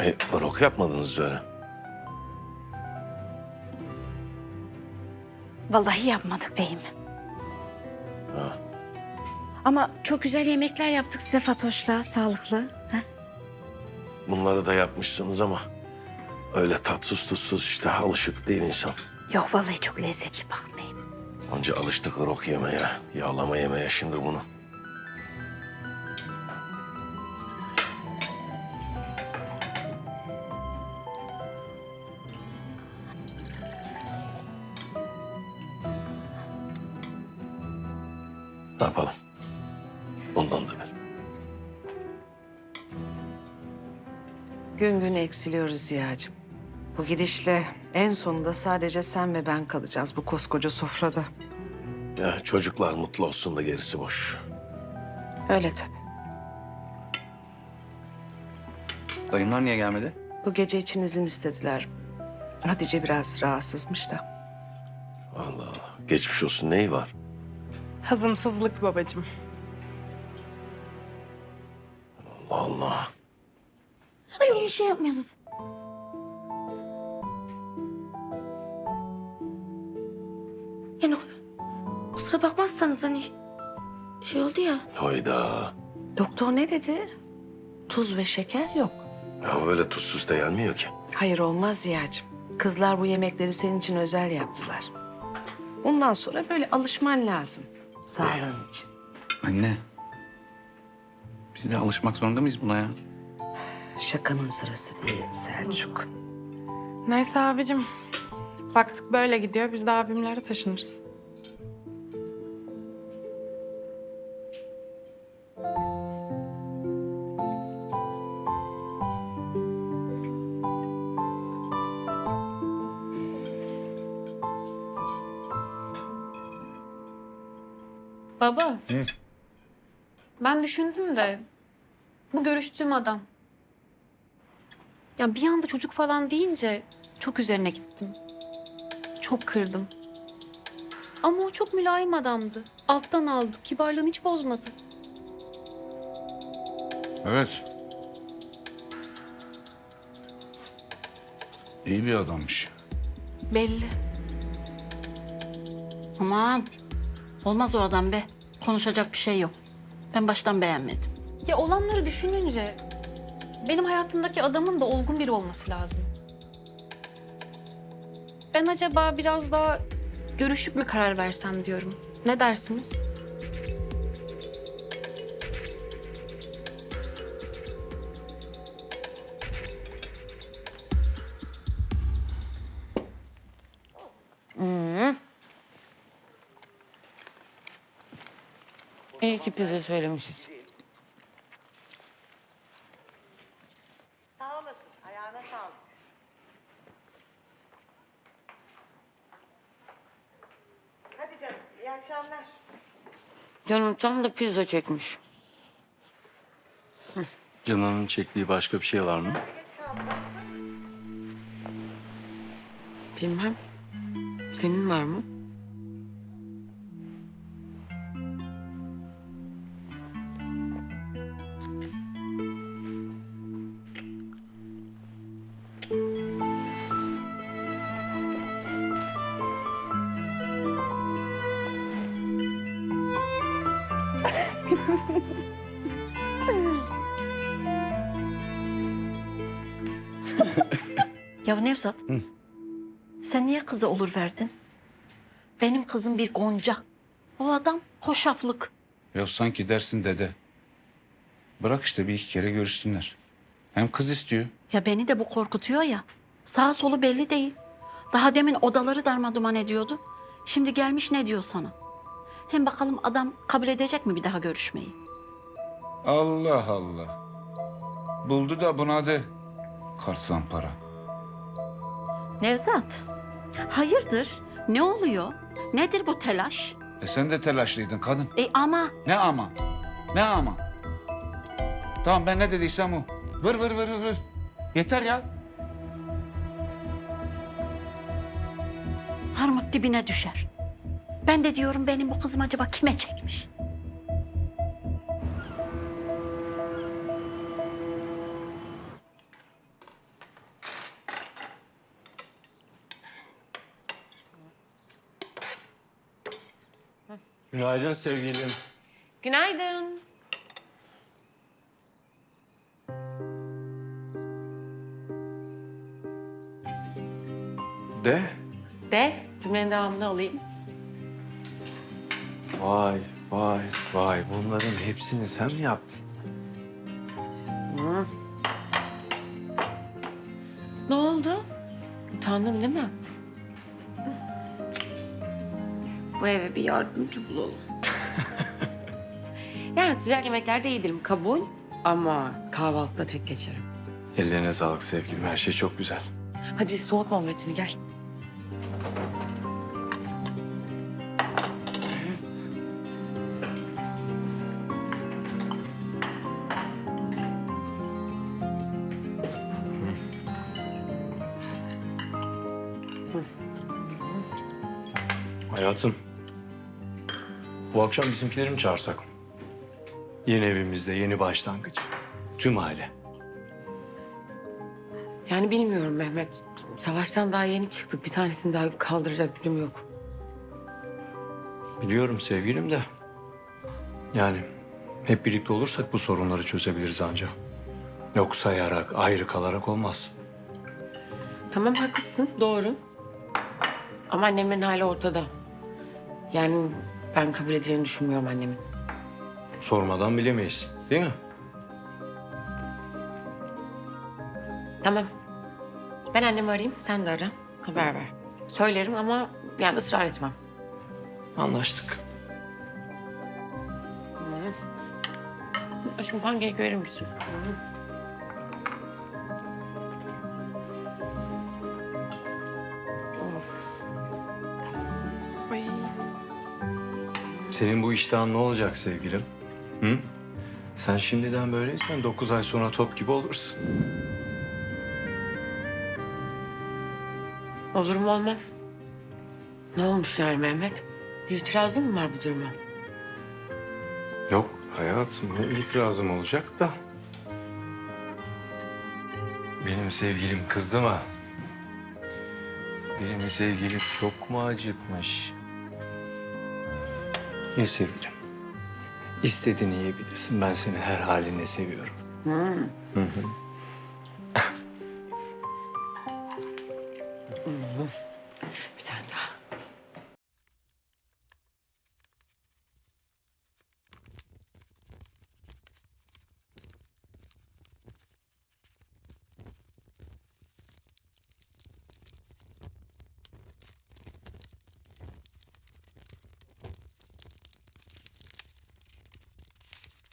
E, rok yapmadınız öyle. Vallahi yapmadık beyim. Ha. Ama çok güzel yemekler yaptık size Fatoş'la, sağlıklı. Ha? Bunları da yapmışsınız ama öyle tatsız tuzsuz işte alışık değil insan. Yok vallahi çok lezzetli bakmayın. Önce alıştık rok yemeye, yağlama yemeye şimdi bunu. Ne yapalım? Bundan da ver. Gün gün eksiliyoruz Ziya'cığım. Bu gidişle en sonunda sadece sen ve ben kalacağız bu koskoca sofrada. Ya çocuklar mutlu olsun da gerisi boş. Öyle tabii. Dayımlar niye gelmedi? Bu gece için izin istediler. Hatice biraz rahatsızmış da. Allah Allah. Geçmiş olsun neyi var? Hazımsızlık babacığım. Allah Allah. Ay öyle şey yapmayalım. Yani kusura bakmazsanız hani şey oldu ya. Hayda. Doktor ne dedi? Tuz ve şeker yok. Ya böyle tuzsuz da yenmiyor ki. Hayır olmaz Ziya'cığım. Kızlar bu yemekleri senin için özel yaptılar. Bundan sonra böyle alışman lazım. Sağlığın için. Anne. Biz de alışmak zorunda mıyız buna ya? Şakanın sırası değil Selçuk. Neyse abicim. Baktık böyle gidiyor. Biz de abimlere taşınırız. Baba. Ben düşündüm de bu görüştüğüm adam. Ya bir anda çocuk falan deyince çok üzerine gittim. Çok kırdım. Ama o çok mülayim adamdı. Alttan aldı. Kibarlığını hiç bozmadı. Evet. İyi bir adammış. Belli. Aman olmaz o adam be. Konuşacak bir şey yok. Ben baştan beğenmedim. Ya olanları düşününce benim hayatımdaki adamın da olgun biri olması lazım. Ben acaba biraz daha görüşüp mü karar versem diyorum. Ne dersiniz? İyi ki bize söylemişiz. Canım tam da pizza çekmiş. Canan'ın çektiği başka bir şey var mı? Bilmem. Senin var mı? Ya Nevzat. Sen niye kızı olur verdin? Benim kızım bir gonca. O adam hoşaflık. Ya sanki dersin dede. Bırak işte bir iki kere görüşsünler. Hem kız istiyor. Ya beni de bu korkutuyor ya. Sağ solu belli değil. Daha demin odaları darmaduman ediyordu. Şimdi gelmiş ne diyor sana? Hem bakalım adam kabul edecek mi bir daha görüşmeyi? Allah Allah. Buldu da buna de. Karsan para. Nevzat, hayırdır? Ne oluyor? Nedir bu telaş? E sen de telaşlıydın kadın. E ama Ne ama? Ne ama? Tamam ben ne dediysem o. Vır vır vır vır, vır. Yeter ya. Harmut dibine düşer. Ben de diyorum benim bu kızım acaba kime çekmiş? Günaydın sevgilim. Günaydın. De. De. Cümlenin devamını alayım. Vay vay vay bunların hepsini sen mi yaptın? Ne oldu? Utandın değil mi? Bu eve bir yardımcı bulalım. yani sıcak yemeklerde iyi kabul. Ama kahvaltıda tek geçerim. Ellerine sağlık sevgilim her şey çok güzel. Hadi soğutma omletini gel. Hayatım. Bu akşam bizimkileri mi çağırsak? Yeni evimizde yeni başlangıç. Tüm aile. Yani bilmiyorum Mehmet. Savaştan daha yeni çıktık. Bir tanesini daha kaldıracak gücüm yok. Biliyorum sevgilim de. Yani hep birlikte olursak bu sorunları çözebiliriz ancak. Yok sayarak, ayrı kalarak olmaz. Tamam haklısın. Doğru. Ama annemin hali ortada. Yani ben kabul edeceğini düşünmüyorum annemin. Sormadan bilemeyiz. Değil mi? Tamam. Ben annemi arayayım, sen de ara. Haber ver. Söylerim ama yani ısrar etmem. Anlaştık. Aşkım pankek verir misin? Of. Senin bu iştahın ne olacak sevgilim? Hı? Sen şimdiden böyleysen dokuz ay sonra top gibi olursun. Olur mu olmam? Ne olmuş yani Mehmet? Bir itirazın mı var bu duruma? Yok hayatım ne itirazım olacak da. Benim sevgilim kızdı mı? Benim sevgilim çok mu acıkmış? Ye sevgilim. İstediğini yiyebilirsin. Ben seni her haline seviyorum. Hı hı.